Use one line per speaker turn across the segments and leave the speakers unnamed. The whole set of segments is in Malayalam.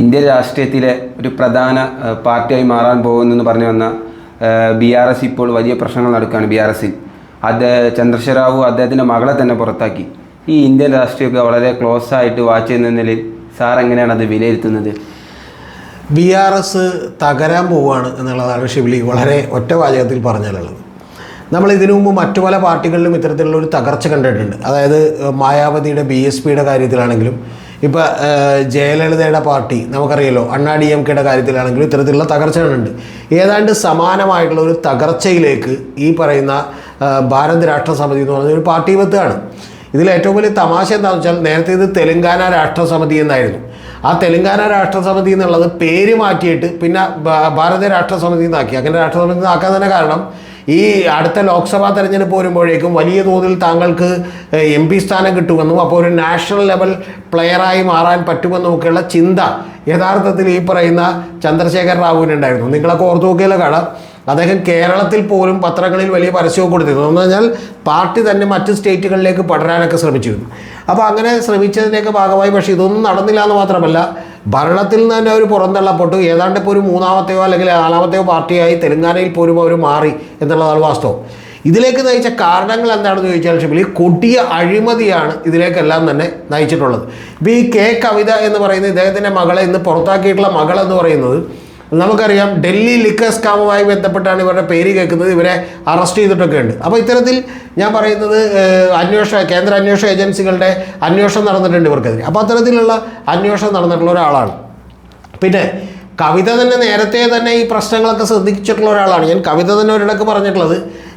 ഇന്ത്യൻ രാഷ്ട്രീയത്തിലെ ഒരു പ്രധാന പാർട്ടിയായി മാറാൻ പോകുന്നെന്ന് പറഞ്ഞു വന്ന ബി ആർ എസ് ഇപ്പോൾ വലിയ പ്രശ്നങ്ങൾ നടക്കുകയാണ് ബി ആർ എസിൽ അത് ചന്ദ്രശേഖർ അദ്ദേഹത്തിന്റെ മകളെ തന്നെ പുറത്താക്കി. ഈ ഇന്ത്യൻ രാഷ്ട്രീയമൊക്കെ വളരെ ക്ലോസ് ആയിട്ട് വാച്ച് ചെയ്യുന്ന നിലയിൽ സാർ എങ്ങനെയാണ് അത് വിലയിരുത്തുന്നത്?
ബി ആർ എസ് തകരാൻ പോവുകയാണ് എന്നുള്ളതാണ് ഷിബിലി വളരെ ഒറ്റ വാചകത്തിൽ പറഞ്ഞാലുള്ളത്. നമ്മൾ ഇതിനു മുമ്പ് മറ്റു പല പാർട്ടികളിലും ഇത്തരത്തിലുള്ള ഒരു തകർച്ച കണ്ടിട്ടുണ്ട്. അതായത് മായാവതിയുടെ ബി എസ് പിയുടെ കാര്യത്തിലാണെങ്കിലും ഇപ്പോൾ ജയലളിതയുടെ പാർട്ടി നമുക്കറിയാലോ അണ്ണാ ഡി എം കെയുടെ കാര്യത്തിലാണെങ്കിലും ഇത്തരത്തിലുള്ള തകർച്ചകളുണ്ട്. ഏതാണ്ട് സമാനമായിട്ടുള്ള ഒരു തകർച്ചയിലേക്ക് ഈ പറയുന്ന ഭാരത് ഭാരത് രാഷ്ട്രസമിതി എന്ന് പറയുന്ന ഒരു പാർട്ടി വെത്തുകയാണ് ഇതിൽ ഏറ്റവും വലിയ തമാശ എന്താണെന്ന് വെച്ചാൽ നേരത്തെ ഇത് തെലങ്കാന രാഷ്ട്രസമിതി എന്നായിരുന്നു. ആ തെലങ്കാന രാഷ്ട്രസമിതി എന്നുള്ളത് പേര് മാറ്റിയിട്ട് പിന്നെ ഭാരത രാഷ്ട്രസമിതി എന്നാക്കി. അങ്ങനെ രാഷ്ട്രസമിതി എന്നാക്കാൻ തന്നെ കാരണം ഈ അടുത്ത ലോക്സഭാ തെരഞ്ഞെടുപ്പ് വരുമ്പോഴേക്കും വലിയ തോതിൽ താങ്കൾക്ക് എം പി സ്ഥാനം കിട്ടുമെന്നും അപ്പോൾ ഒരു നാഷണൽ ലെവൽ പ്ലെയറായി മാറാൻ പറ്റുമെന്നും ഒക്കെയുള്ള ചിന്ത യഥാർത്ഥത്തിൽ ഈ പറയുന്ന ചന്ദ്രശേഖർ റാവുവിനുണ്ടായിരുന്നു നിങ്ങളൊക്കെ ഓർത്തു നോക്കിയാലോ കട അദ്ദേഹം കേരളത്തിൽ പോലും പത്രങ്ങളിൽ വലിയ പരസ്യമൊക്കെ കൊടുത്തിരുന്നു. എന്ന് പറഞ്ഞാൽ പാർട്ടി തന്നെ മറ്റ് സ്റ്റേറ്റുകളിലേക്ക് പടരാനൊക്കെ ശ്രമിച്ചിരുന്നു. അപ്പോൾ അങ്ങനെ ശ്രമിച്ചതിന്റെയൊക്കെ ഭാഗമായി പക്ഷേ ഇതൊന്നും നടന്നില്ല എന്ന് മാത്രമല്ല ഭരണത്തിൽ നിന്ന് തന്നെ അവർ പുറന്തള്ളപ്പെട്ടു. ഏതാണ്ട് ഇപ്പോൾ ഒരു മൂന്നാമത്തെയോ അല്ലെങ്കിൽ നാലാമത്തെയോ പാർട്ടിയായി തെലങ്കാനയിൽ പോലും അവർ മാറി എന്നുള്ളതാണ് വാസ്തവം. ഇതിലേക്ക് നയിച്ച കാരണങ്ങൾ എന്താണെന്ന് ചോദിച്ചാൽ ഷിബിലി കൊടിയ അഴിമതിയാണ് ഇതിലേക്കെല്ലാം തന്നെ നയിച്ചിട്ടുള്ളത്. ഇപ്പോൾ ഈ കെ കവിത എന്ന് പറയുന്ന ഇദ്ദേഹത്തിന്റെ മകളെ ഇന്ന് പുറത്താക്കിയിട്ടുള്ള മകൾ എന്ന് പറയുന്നത് നമുക്കറിയാം ഡൽഹി ലിക്കർ സ്കാമുമായി ബന്ധപ്പെട്ടാണ് ഇവരുടെ പേര് കേൾക്കുന്നത്. ഇവരെ അറസ്റ്റ് ചെയ്തിട്ടൊക്കെ ഉണ്ട് അപ്പോൾ ഇത്തരത്തിൽ ഞാൻ പറയുന്നത് അന്വേഷണ കേന്ദ്ര അന്വേഷണ ഏജൻസികളുടെ അന്വേഷണം നടന്നിട്ടുണ്ട് ഇവർക്കെതിരെ. അപ്പോൾ അത്തരത്തിലുള്ള അന്വേഷണം നടന്നിട്ടുള്ള ഒരാളാണ്. പിന്നെ കവിത തന്നെ നേരത്തെ തന്നെ ഈ പ്രശ്നങ്ങളൊക്കെ ശ്രദ്ധിച്ചിട്ടുള്ള ഒരാളാണ്. ഞാൻ കവിത തന്നെ ഒരിടക്ക് പറഞ്ഞിട്ടുള്ളത്.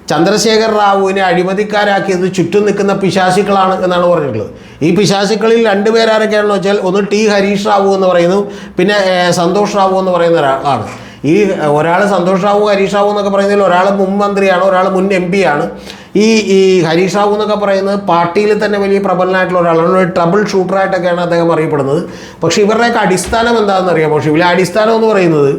ചന്ദ്രശേഖർ റാവുവിനെ അഴിമതിക്കാരാക്കിയത് ചുറ്റും നിൽക്കുന്ന പിശാചിക്കളാണ് എന്നാണ് പറഞ്ഞിട്ടുള്ളത്. ഈ പിശാചിക്കളിൽ രണ്ടുപേരാരൊക്കെയാണെന്ന് വെച്ചാൽ ഒന്ന് ടി ഹരീഷ് റാവു എന്ന് പറയുന്നു പിന്നെ സന്തോഷ് റാവു എന്ന് പറയുന്ന ഒരാളാണ് ഈ ഒരാൾ സന്തോഷ് റാവു ഹരീഷ് റാവു എന്നൊക്കെ പറയുന്നതിൽ ഒരാൾ മുൻ മന്ത്രിയാണ് ഒരാൾ മുൻ എം പി ആണ്. ഈ ഈ ഹരീഷ് റാവു എന്നൊക്കെ പറയുന്നത് പാർട്ടിയിൽ തന്നെ വലിയ പ്രബലനായിട്ടുള്ള ഒരാളാണ്. ഒരു ട്രബിൾ ഷൂട്ടറായിട്ടൊക്കെയാണ് അദ്ദേഹം അറിയപ്പെടുന്നത്. പക്ഷേ ഇവരുടെയൊക്കെ അടിസ്ഥാനം എന്താണെന്ന് അറിയാമോ പക്ഷേ ഇവരുടെ അടിസ്ഥാനം എന്ന് പറയുന്നത്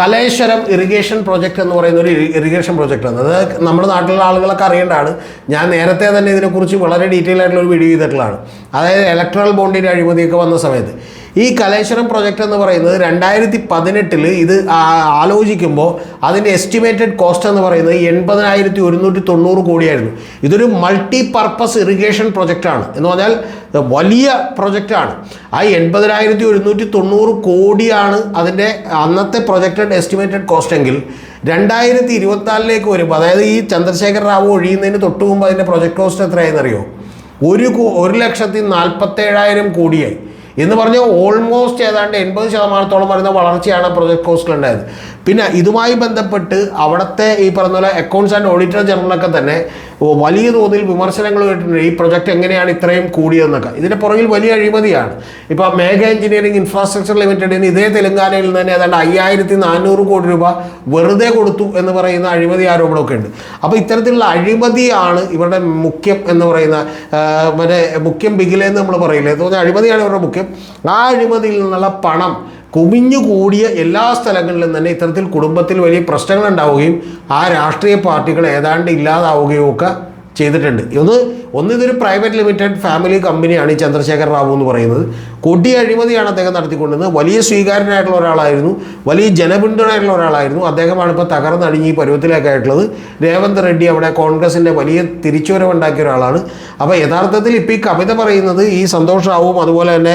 കലേശ്വരം ഇറിഗേഷൻ പ്രോജക്റ്റ് എന്ന് പറയുന്ന ഒരു ഇറിഗേഷൻ പ്രോജക്റ്റ് ആണ്. അത് നമ്മുടെ നാട്ടിലുള്ള ആളുകളൊക്കെ അറിയേണ്ടതാണ്. ഞാൻ നേരത്തെ തന്നെ ഇതിനെക്കുറിച്ച് വളരെ ഡീറ്റെയിൽ ആയിട്ടുള്ള ഒരു വീഡിയോ ചെയ്തിട്ടുള്ളതാണ്. അതായത് ഇലക്ട്രൽ ബോണ്ടിന്റെ അഴിമതിയൊക്കെ വന്ന സമയത്ത്. ഈ കലേശ്വരം പ്രൊജക്റ്റ് എന്ന് പറയുന്നത് രണ്ടായിരത്തി പതിനെട്ടിൽ ഇത് ആലോചിക്കുമ്പോൾ അതിന്റെ എസ്റ്റിമേറ്റഡ് കോസ്റ്റ് എന്ന് പറയുന്നത് എൺപതിനായിരത്തി ഒരുന്നൂറ്റി തൊണ്ണൂറ് കോടിയായിരുന്നു. ഇതൊരു മൾട്ടി പർപ്പസ് ഇറിഗേഷൻ പ്രൊജക്റ്റാണ് എന്ന് പറഞ്ഞാൽ വലിയ പ്രൊജക്റ്റാണ് ആ എൺപതിനായിരത്തി ഒരുന്നൂറ്റി തൊണ്ണൂറ് കോടിയാണ് അതിന്റെ അന്നത്തെ പ്രൊജക്റ്റഡ് എസ്റ്റിമേറ്റഡ് കോസ്റ്റ് എങ്കിൽ രണ്ടായിരത്തി ഇരുപത്തിനാലിലേക്ക് വരുമ്പോൾ അതായത് ഈ ചന്ദ്രശേഖർ റാവു ഒഴിയുന്നതിന് തൊട്ട് മുമ്പ് അതിന്റെ പ്രൊജക്ട് കോസ്റ്റ് എത്രയായെന്നറിയോ ഒരു ഒരു ലക്ഷത്തി നാൽപ്പത്തേഴായിരം കോടിയായി. എന്ന് പറഞ്ഞാൽ ഓൾമോസ്റ്റ് ഏതാണ്ട് എൺപത് ശതമാനത്തോളം വരുന്ന വളർച്ചയാണ് പ്രൊജക്ട് കോസ്റ്റിലുണ്ടായത് പിന്നെ ഇതുമായി ബന്ധപ്പെട്ട് അവിടുത്തെ ഈ പറഞ്ഞ പോലെ അക്കൗണ്ട്സ് ആൻഡ് ഓഡിറ്റർ ജനറലൊക്കെ തന്നെ വലിയ തോതിൽ വിമർശനങ്ങൾ കേട്ടിട്ടുണ്ട്. ഈ പ്രൊജക്റ്റ് എങ്ങനെയാണ് ഇത്രയും കൂടിയതെന്നൊക്കെ. ഇതിന്റെ പുറകിൽ വലിയ അഴിമതിയാണ്. ഇപ്പോൾ മേഘ എഞ്ചിനീയറിംഗ് ഇൻഫ്രാസ്ട്രക്ചർ ലിമിറ്റഡിന് ഇതേ തെലങ്കാനയിൽ നിന്ന് തന്നെ ഏതാണ്ട് അയ്യായിരത്തി നാനൂറ് കോടി രൂപ വെറുതെ കൊടുത്തു എന്ന് പറയുന്ന അഴിമതി ആരോപണമൊക്കെ ഉണ്ട്. അപ്പോൾ ഇത്തരത്തിലുള്ള അഴിമതിയാണ് ഇവരുടെ മുഖ്യം എന്ന് പറയുന്ന മറ്റേ മുഖ്യം ബിഗിലെന്ന് നമ്മൾ പറയില്ലേ? തോന്നുന്ന അഴിമതിയാണ് ഇവരുടെ മുഖ്യം. ആ അഴിമതിയിൽ നിന്നുള്ള പണം കുമിഞ്ഞുകൂടിയ എല്ലാ സ്ഥലങ്ങളിലും തന്നെ ഇത്തരത്തിൽ കുടുംബത്തിൽ വലിയ പ്രശ്നങ്ങൾ ഉണ്ടാവുകയും ആ രാഷ്ട്രീയ പാർട്ടികൾ ഏതാണ്ട് ഇല്ലാതാവുകയും ഒക്കെ ചെയ്തിട്ടുണ്ട്. ഒന്ന് ഒന്ന് ഇതൊരു പ്രൈവറ്റ് ലിമിറ്റഡ് ഫാമിലി കമ്പനിയാണ് ഈ ചന്ദ്രശേഖർ റാവു എന്ന് പറയുന്നത്. കൊടിയ അഴിമതിയാണ് അദ്ദേഹം നടത്തിക്കൊണ്ടിരുന്നത്. വലിയ സ്വീകാര്യനായിട്ടുള്ള ഒരാളായിരുന്നു. വലിയ ജനപിന്തുണയായിട്ടുള്ള ഒരാളായിരുന്നു. അദ്ദേഹമാണ് ഇപ്പോൾ തകർന്നടിഞ്ഞ് ഈ പരുവത്തിലേക്കായിട്ടുള്ളത്. രേവന്ത് റെഡ്ഡി അവിടെ കോൺഗ്രസിന്റെ വലിയ തിരിച്ചുവരവുണ്ടാക്കിയ ഒരാളാണ്. അപ്പോൾ യഥാർത്ഥത്തിൽ ഇപ്പോൾ ഈ കവിത പറയുന്നത് ഈ സന്തോഷ് റാവുവും അതുപോലെ തന്നെ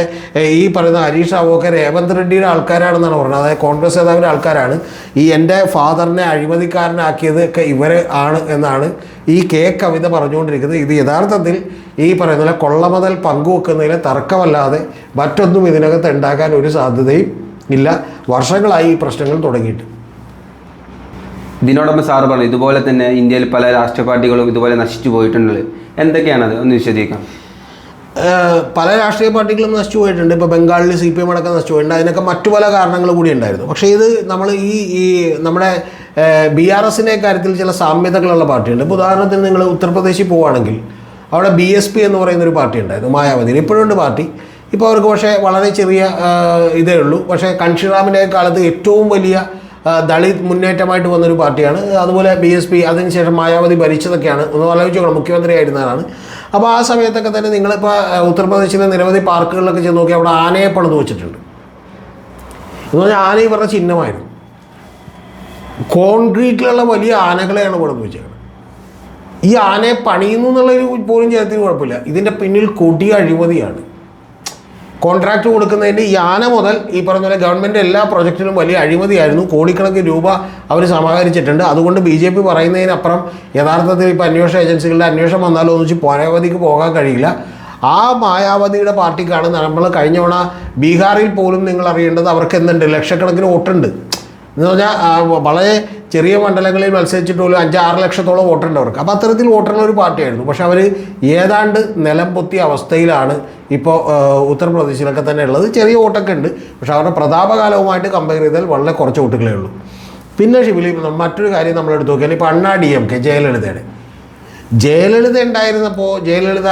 ഈ പറയുന്ന ഹരീഷ് റാവും ഒക്കെ രേവന്ത് റെഡ്ഡിയുടെ ആൾക്കാരാണെന്നാണ് പറഞ്ഞത്. അതായത് കോൺഗ്രസ് നേതാവിന്റെ ആൾക്കാരാണ്. ഈ എന്റെ ഫാദറിനെ അഴിമതിക്കാരനാക്കിയത് ഒക്കെ ഇവർ ആണ് എന്നാണ് ഈ കെ കവിത പറഞ്ഞുകൊണ്ടിരിക്കുന്നത്. ഇത് യഥാർത്ഥത്തിൽ ഈ പറയുന്ന പോലെ കൊള്ളമുതൽ പങ്കുവെക്കുന്നതിൽ തർക്കമല്ലാതെ മറ്റൊന്നും ഇതിനകത്ത് ഉണ്ടാക്കാൻ ഒരു സാധ്യതയും ഇല്ല. വർഷങ്ങളായി ഈ പ്രശ്നങ്ങൾ തുടങ്ങിയിട്ട്.
ഇതിനോടൊപ്പം സാറ് പറഞ്ഞു ഇതുപോലെ തന്നെ ഇന്ത്യയിൽ പല രാഷ്ട്രീയ പാർട്ടികളും ഇതുപോലെ നശിച്ചു പോയിട്ടുണ്ട് എന്തൊക്കെയാണത്? ഒന്ന് വിശദീകരിക്കാം.
പല രാഷ്ട്രീയ പാർട്ടികളും നശിച്ചു പോയിട്ടുണ്ട്. ഇപ്പോൾ ബംഗാളിൽ സി പി എം അടക്കം നശിച്ചു പോയിട്ടുണ്ട്. അതിനൊക്കെ മറ്റു പല കാരണങ്ങൾ കൂടി ഉണ്ടായിരുന്നു. പക്ഷേ ഇത് നമ്മൾ ഈ ഈ നമ്മുടെ ബി ആർ എസിന്റെ കാര്യത്തിൽ ചില സാമ്യതകളുള്ള പാർട്ടിയുണ്ട് ഇപ്പോൾ ഉദാഹരണത്തിന് നിങ്ങൾ ഉത്തർപ്രദേശിൽ പോവുകയാണെങ്കിൽ അവിടെ ബി എസ് പി എന്ന് പറയുന്നൊരു പാർട്ടി ഉണ്ടായിരുന്നു മായാവതിയിൽ ഇപ്പോഴും ഉണ്ട് പാർട്ടി. ഇപ്പോൾ അവർക്ക് പക്ഷേ വളരെ ചെറിയ ഇതേ ഉള്ളൂ. പക്ഷേ കൺഷിറാമിന്റെ കാലത്ത് ഏറ്റവും വലിയ ദളിത് മുന്നേറ്റമായിട്ട് വന്നൊരു പാർട്ടിയാണ്. അതുപോലെ ബി എസ് പി അതിനുശേഷം മായാവതി ഭരിച്ചതൊക്കെയാണ്. ഒന്ന് ആലോചിച്ച് നോക്കണം മുഖ്യമന്ത്രി ആയിരുന്നതാണ് അപ്പോൾ ആ സമയത്തൊക്കെ തന്നെ നിങ്ങളിപ്പോൾ ഉത്തർപ്രദേശിലെ നിരവധി പാർക്കുകളിലൊക്കെ ചെന്ന് നോക്കി അവിടെ ആനയെ പണിത് വെച്ചിട്ടുണ്ട്. എന്ന് പറഞ്ഞാൽ ആന പറഞ്ഞ ചിഹ്നമായിരുന്നു. കോൺക്രീറ്റിലുള്ള വലിയ ആനകളെയാണ് പണിത് വെച്ചേക്കുന്നത് ഈ ആനയെ പണിയുന്നു എന്നുള്ളൊരു പോലും ചേർത്തിന് കുഴപ്പമില്ല. ഇതിന്റെ പിന്നിൽ കൊടിയ അഴിമതിയാണ്. കോൺട്രാക്ട് കൊടുക്കുന്നതിന്റെ ഈ ആന മുതൽ ഈ പറഞ്ഞ പോലെ ഗവൺമെന്റ് എല്ലാ പ്രൊജക്റ്റിലും വലിയ അഴിമതിയായിരുന്നു. കോടിക്കണക്കിന് രൂപ അവർ സമാഹരിച്ചിട്ടുണ്ട്. അതുകൊണ്ട് ബി ജെ പി പറയുന്നതിനപ്പുറം യഥാർത്ഥത്തിൽ ഇപ്പോൾ അന്വേഷണ ഏജൻസികളുടെ അന്വേഷണം വന്നാലോ എന്ന് വെച്ച് മായാവതിക്ക് പോകാൻ കഴിയില്ല. ആ മായാവതിയുടെ പാർട്ടിക്കാണ് നമ്മൾ കഴിഞ്ഞ തവണ ബീഹാറിൽ പോലും നിങ്ങൾ അറിയേണ്ടത് അവർക്ക് എന്തുണ്ട്? ലക്ഷക്കണക്കിന് വോട്ടുണ്ട്. എന്ന് പറഞ്ഞാൽ വളരെ ചെറിയ മണ്ഡലങ്ങളിൽ മത്സരിച്ചിട്ട് പോലും അഞ്ച് ആറ് ലക്ഷത്തോളം വോട്ടുണ്ട് അവർക്ക്. അപ്പോൾ അത്തരത്തിൽ വോട്ടുള്ള ഒരു പാർട്ടിയായിരുന്നു. പക്ഷെ അവർ ഏതാണ്ട് നിലം പൊത്തിയ അവസ്ഥയിലാണ് ഇപ്പോൾ ഉത്തർപ്രദേശിലൊക്കെ തന്നെ ഉള്ളത്. ചെറിയ വോട്ടൊക്കെ ഉണ്ട്. പക്ഷെ അവരുടെ പ്രതാപകാലവുമായിട്ട് കമ്പയർ ചെയ്താൽ വളരെ കുറച്ച് വോട്ടുകളേ ഉള്ളൂ. പിന്നെ ഷിബിലി മറ്റൊരു കാര്യം നമ്മൾ എടുത്ത് നോക്കിയാൽ ഇപ്പോൾ അണ്ണാ ഡി എം കെ ജയലളിതയുടെ. ജയലളിത ഉണ്ടായിരുന്നപ്പോൾ ജയലളിത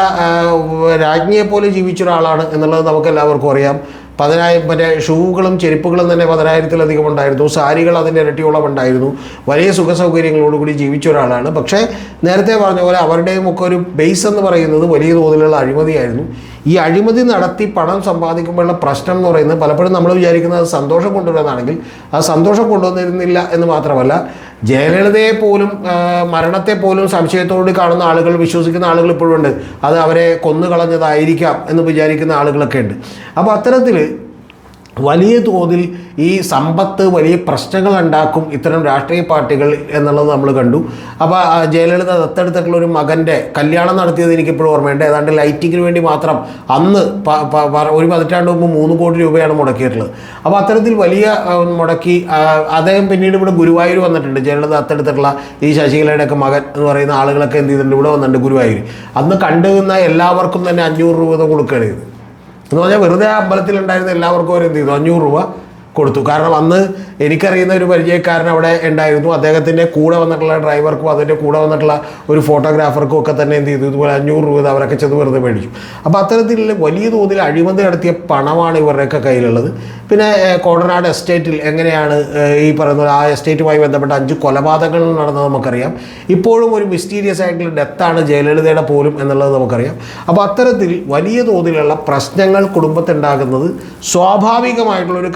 രാജ്ഞിയെപ്പോലെ ജീവിച്ചൊരാളാണ് എന്നുള്ളത് നമുക്കെല്ലാവർക്കും അറിയാം. പതിനായിരം മറ്റേ ഷൂകളും ചെരുപ്പുകളും തന്നെ പതിനായിരത്തിലധികം ഉണ്ടായിരുന്നു. സാരികൾ അതിന്റെ ഇരട്ടിയോളം ഉണ്ടായിരുന്നു. വലിയ സുഖ സൗകര്യങ്ങളോടുകൂടി ജീവിച്ച ഒരാളാണ്. പക്ഷേ നേരത്തെ പറഞ്ഞ പോലെ അവരുടെയും ഒക്കെ ഒരു ബേസ് എന്ന് പറയുന്നത് വലിയ തോതിലുള്ള അഴിമതിയായിരുന്നു. ഈ അഴിമതി നടത്തി പണം സമ്പാദിക്കുമ്പോഴുള്ള പ്രശ്നം എന്ന് പറയുന്നത് പലപ്പോഴും നമ്മൾ വിചാരിക്കുന്നത് സന്തോഷം കൊണ്ടുവരുന്നതാണെങ്കിൽ ആ സന്തോഷം കൊണ്ടുവന്നിരുന്നില്ല എന്ന് മാത്രമല്ല ജയലളിതയെ പോലും മരണത്തെ പോലും സംശയത്തോട് കാണുന്ന ആളുകൾ വിശ്വസിക്കുന്ന ആളുകൾ ഇപ്പോഴും ഉണ്ട്. അത് അവരെ കൊന്നു കളഞ്ഞതായിരിക്കാം എന്ന് വിചാരിക്കുന്ന ആളുകളൊക്കെ ഉണ്ട്. അപ്പോൾ അത്തരത്തിൽ വലിയ തോതിൽ ഈ സമ്പത്ത് വലിയ പ്രശ്നങ്ങൾ ഉണ്ടാക്കും ഇത്തരം രാഷ്ട്രീയ പാർട്ടികൾ എന്നുള്ളത് നമ്മൾ കണ്ടു. അപ്പോൾ ജയലളിത ദത്തെടുത്തിട്ടുള്ള ഒരു മകന്റെ കല്യാണം നടത്തിയത് എനിക്കിപ്പോഴും ഓർമ്മയുണ്ട്. ഏതാണ്ട് ലൈറ്റിങ്ങിന് വേണ്ടി മാത്രം അന്ന് ഒരു പതിറ്റാണ്ട് മുമ്പ് മൂന്ന് കോടി രൂപയാണ് മുടക്കിയിട്ടുള്ളത്. അപ്പോൾ അത്തരത്തിൽ വലിയ മുടക്കി അദ്ദേഹം പിന്നീട് ഇവിടെ ഗുരുവായൂർ വന്നിട്ടുണ്ട്. ജയലളിത ദത്തെടുത്തിട്ടുള്ള ഈ ശശികലയുടെയൊക്കെ മകൻ എന്ന് പറയുന്ന ആളുകളൊക്കെ എന്ത് ചെയ്തിട്ടുണ്ട്? ഇവിടെ വന്നിട്ടുണ്ട് ഗുരുവായൂർ. അന്ന് കണ്ടുനിന്ന എല്ലാവർക്കും തന്നെ അഞ്ഞൂറ് രൂപ കൊടുക്കുകയാണ് ചെയ്തത്. എന്ന് പറഞ്ഞാൽ വെറുതെ ആ അമ്പലത്തിൽ ഉണ്ടായിരുന്ന എല്ലാവർക്കും അവരെന്ത് ചെയ്തു? അഞ്ഞൂറ് രൂപ കൊടുത്തു. കാരണം അന്ന് എനിക്കറിയുന്ന ഒരു പരിചയക്കാരൻ അവിടെ ഉണ്ടായിരുന്നു. അദ്ദേഹത്തിന്റെ കൂടെ വന്നിട്ടുള്ള ഡ്രൈവർക്കും അതിന്റെ കൂടെ വന്നിട്ടുള്ള ഒരു ഫോട്ടോഗ്രാഫർക്കും ഒക്കെ തന്നെ എന്ത് ചെയ്തു? ഇതുപോലെ അഞ്ഞൂറ് രൂപ അവരൊക്കെ ചെന്ന് വെറുതെ മേടിച്ചു. അപ്പോൾ അത്തരത്തിലുള്ള വലിയ തോതിൽ അഴിമതി നടത്തിയ പണമാണ് ഇവരുടെയൊക്കെ കയ്യിലുള്ളത്. പിന്നെ കോടനാട് എസ്റ്റേറ്റിൽ എങ്ങനെയാണ് ഈ പറയുന്ന ആ എസ്റ്റേറ്റുമായി ബന്ധപ്പെട്ട അഞ്ച് കൊലപാതകങ്ങൾ നടന്നത് നമുക്കറിയാം. ഇപ്പോഴും ഒരു മിസ്റ്റീരിയസ് ആയിട്ടുള്ള ഡെത്താണ് ജയലളിതയുടെ പോലും എന്നുള്ളത് നമുക്കറിയാം. അപ്പോൾ അത്തരത്തിൽ വലിയ തോതിലുള്ള പ്രശ്നങ്ങൾ കുടുംബത്തുണ്ടാകുന്നത് സ്വാഭാവികമായിട്ടുള്ള ഒരു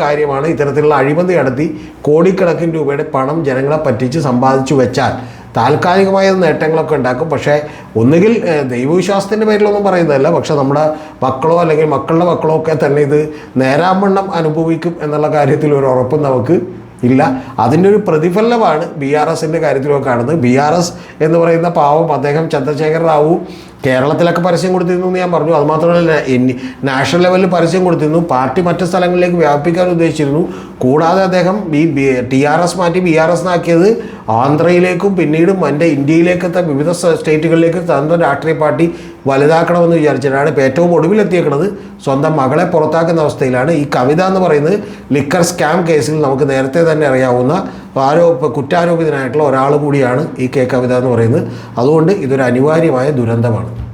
കാര്യമാണ് ഇത്തരത്തിലുള്ള അഴിമതി നടത്തി കോടിക്കണക്കിന് രൂപയുടെ പണം ജനങ്ങളെ പറ്റിച്ച് സമ്പാദിച്ചു വെച്ചാൽ താൽക്കാലികമായ നേട്ടങ്ങളൊക്കെ ഉണ്ടാക്കും. പക്ഷേ ഒന്നുകിൽ ദൈവവിശ്വാസത്തിന്റെ പേരിലൊന്നും പറയുന്നതല്ല. പക്ഷെ നമ്മുടെ മക്കളോ അല്ലെങ്കിൽ മക്കളുടെ മക്കളോ ഒക്കെ തന്നെ ഇത് നേരാമണ്ണം അനുഭവിക്കും എന്നുള്ള കാര്യത്തിൽ ഒരു ഉറപ്പും നമുക്ക് ഇല്ല. അതിന്റെ ഒരു പ്രതിഫലനമാണ് ബി ആർ എസിന്റെ കാര്യത്തിലൊക്കെ കാണുന്നത്. ബി ആർ എസ് എന്ന് പറയുന്ന പാവം അദ്ദേഹം ചന്ദ്രശേഖർ റാവു കേരളത്തിലൊക്കെ പരസ്യം കൊടുത്തിരുന്നു എന്ന് ഞാൻ പറഞ്ഞു. അതുമാത്രമല്ല നാഷണൽ ലെവലിൽ പരസ്യം കൊടുത്തിരുന്നു. പാർട്ടി മറ്റ് സ്ഥലങ്ങളിലേക്ക് വ്യാപിപ്പിക്കാൻ ഉദ്ദേശിച്ചിരുന്നു. കൂടാതെ അദ്ദേഹം ബി ടി ആർ എസ് മാറ്റി ബി ആർ എസ് ആക്കിയത് ആന്ധ്രയിലേക്കും പിന്നീട് എന്റെ ഇന്ത്യയിലേക്കത്തെ വിവിധ സ്റ്റ- സ്റ്റേറ്റുകളിലേക്ക് സ്വന്തം രാഷ്ട്രീയ പാർട്ടി വലുതാക്കണമെന്ന് വിചാരിച്ചിട്ടാണ് ഏറ്റവും ഒടുവിലെത്തിയേക്കുന്നത് സ്വന്തം മകളെ പുറത്താക്കുന്ന അവസ്ഥയിലാണ്. ഈ കവിത എന്ന് പറയുന്നത് ലിക്കർ സ്കാം കേസിൽ നമുക്ക് നേരത്തെ തന്നെ അറിയാവുന്ന ആരോപ കുറ്റാരോപിതനായിട്ടുള്ള ഒരാൾ കൂടിയാണ് ഈ കെ കവിത എന്ന് പറയുന്നത്. അതുകൊണ്ട് ഇതൊരു അനിവാര്യമായ ദുരന്തമാണ്.